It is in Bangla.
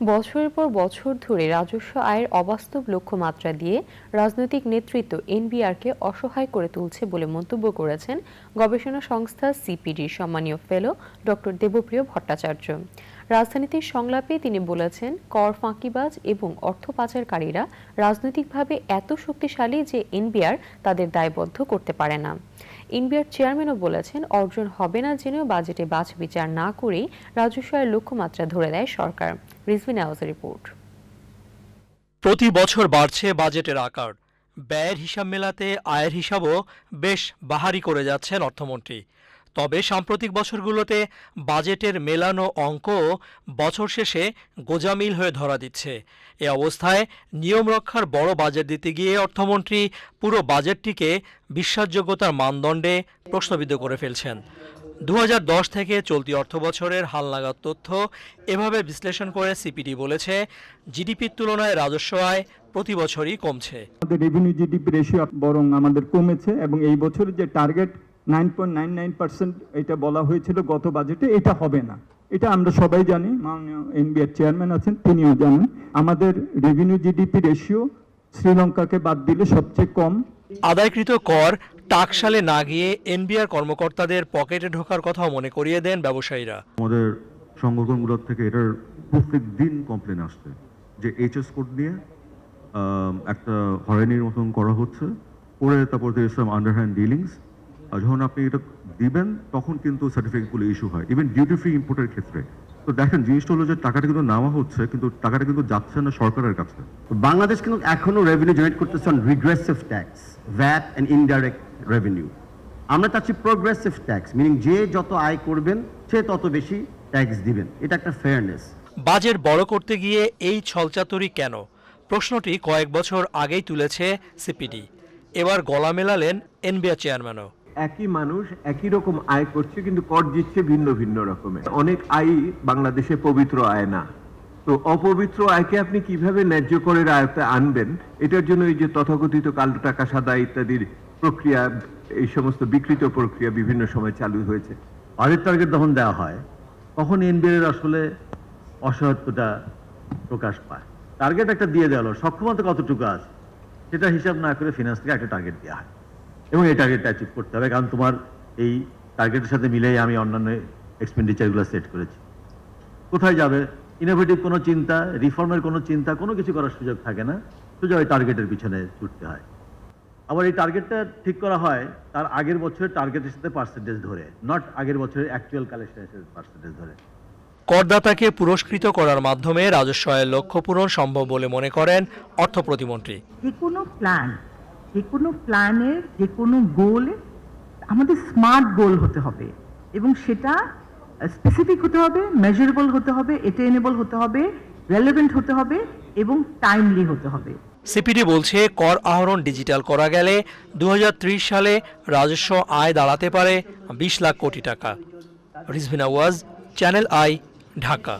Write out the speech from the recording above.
বছরের পর বছর ধরে রাজস্ব আয়ের অবাস্তব লক্ষ্যমাত্রা দিয়ে রাজনৈতিক নেতৃত্ব এনবিআরকে অসহায় করে তুলছে বলে মন্তব্য করেছেন গবেষণা সংস্থা সিপিডির সম্মানীয় ফেলো ডক্টর দেবপ্রিয় ভট্টাচার্য। রাজধানীতে সংলাপে তিনি বলেছেন, কর ফাঁকিবাজ এবং অর্থ পাচারকারীরা রাজনৈতিকভাবে এত শক্তিশালী যে এনবিআর তাদের দায়বদ্ধ করতে পারে না। এনবিআর চেয়ারম্যানও বলেছেন, অর্জন হবে না জেনেও বাজেটে বাছ বিচার না করেই রাজস্ব লক্ষ্যমাত্রা ধরে দেয় সরকার। রিজভিন রিপোর্ট। প্রতি বছর বাড়ছে বাজেটের আকার। ব্যয়ের হিসাব মেলাতে আয়ের হিসাবও বেশ বাহারি করে যাচ্ছেন অর্থমন্ত্রী। তবে সাম্প্রতিক বছরগুলোতে বাজেটের মেলানো অঙ্ক বছর শেষে গোজামিল হয়ে ধরা দিচ্ছে। এ অবস্থায় নিয়ম রক্ষার বড় বাজেট দিতে গিয়ে অর্থমন্ত্রী পুরো বাজেটটিকে বিশ্বাসযোগ্যতার মানদণ্ডে প্রশ্নবিদ্ধ করে ফেলছেন। দু হাজার দশ থেকে চলতি অর্থবছরের হালনাগাদ তথ্য এভাবে বিশ্লেষণ করে সিপিডি বলেছে, জিডিপির তুলনায় রাজস্ব আয় প্রতি বছরই কমছে। আমাদের রেভিনিউ জিডিপি রেশিও বরং আমাদের কমেছে এবং এই বছরের যে target nine point nine nine percent এটা বলা হয়েছিল গত বাজেটে এটা হবে না। এটা আমরা সবাই জানি মাননীয় এনবিআর চেয়ারম্যান আছেন তিনিও জানেন। আমাদের রেভিনিউ জিডিপি রেশিও শ্রীলঙ্কাকে বাদ দিলে সবচেয়ে কম। আদায়কৃত কর টাকশালে না গিয়ে এনবিআর কর্মকর্তাদের পকেটে ঢোকার কথাও মনে করিয়ে দেন ব্যবসায়ীরা। আমাদের সংগঠনগুলোর থেকে এটার প্রত্যেক দিন কমপ্লেন আসছে যে এইচএস কোড নিয়ে আম, একটা হয়রানির মতন করা হচ্ছে। করে তারপর দের সাম আন্ডারহ্যান্ড ডিলিংস যখন আপনি এটা দিবেন তখন কিন্তু সার্টিফিকেটগুলো ইস্যু হয় ইভেন ডিউটি ফ্রি ইম্পোর্টের ক্ষেত্রে। তো দেখেন জিনিসটা হলো যে টাকাটা কিন্তু নেওয়া হচ্ছে কিন্তু টাকাটা কিন্তু যাচ্ছে না সরকারের কাছে। বাংলাদেশ কিন্তু এখনও রেভিনিউ জেনারেট করতেছে on regressive tax VAT and indirect revenue আমরা চাচ্ছি প্রোগ্রেসিভ ট্যাক্স মিনিং যে যত আয় করবেন সে তত বেশি ট্যাক্স দিবেন। এটা একটা ফেয়ারনেস বাজেট বড় করতে গিয়ে এই ছলচাতুরি কেন? প্রশ্নটি কয়েক বছর আগেই তুলেছে সিপিডি। এবার গলা মেলালেন এনবিআর চেয়ারম্যানও একই মানুষ একই রকম আয় করছে, কিন্তু কর দিচ্ছে ভিন্ন ভিন্ন রকমের অনেক আয় বাংলাদেশে পবিত্র আয় না। তো অপবিত্র আয়কে আপনি কীভাবে ন্যায্য করের আয়তে আনবেন? এটার জন্য এই যে তথাকথিত কালো টাকা, সাদা ইত্যাদির প্রক্রিয়া, এই সমস্ত বিকৃত প্রক্রিয়া বিভিন্ন সময় চালু হয়েছে। বাজেট টার্গেট যখন দেওয়া হয়, তখন এনবিআর আসলে অসহায়ত্বটা প্রকাশ পায়। টার্গেট একটা দিয়ে দেওয়া হলো, সক্ষমতা কতটুকু আছে, সেটা হিসাব না করে ফিনান্স থেকে একটা টার্গেট দেওয়া হয়। এবং এই টার্গেটটা অ্যাচিভ করতে হবে কারণ তোমার এই টার্গেটের সাথে মিলেই আমি অন্যান্য এক্সপেন্ডিচারগুলো সেট করেছি। কোথায় যাবে? ইনোভেটিভ কোনো চিন্তা রিফর্মের কোনো চিন্তা কোনো কিছু করার সুযোগ থাকে না। সোজা ওই টার্গেটের পিছনে ছুটতে হয়। আবার এই টার্গেটটা ঠিক করা হয় তার আগের বছরের টার্গেটের সাথে পার্সেন্টেজ ধরে নট আগের বছরের অ্যাকচুয়াল কালেকশনের সাথে পার্সেন্টেজ ধরে। করদাতাকে পুরস্কৃত করার মাধ্যমে রাজস্ব আয়ের লক্ষ্য পূরণ সম্ভব বলে মনে করেন অর্থ প্রতিমন্ত্রী। যে কোনো প্ল্যান যে কোনো প্ল্যানের যে কোনো গোল আমাদের স্মার্ট গোল হতে হবে এবং সেটা স্পেসিফিক হতে হবে মেজারেবল হতে হবে এটেনেবল হতে হবে রেলেভেন্ট হতে হবে এবং টাইমলি হতে হবে। সিপিডি বলছে, কর আহরণ ডিজিটাল করা গেলে দু হাজার ত্রিশ সালে রাজস্ব আয় দাঁড়াতে পারে বিশ লাখ কোটি টাকা। রিজভিনা ওয়াজ চ্যানেল আই ঢাকা।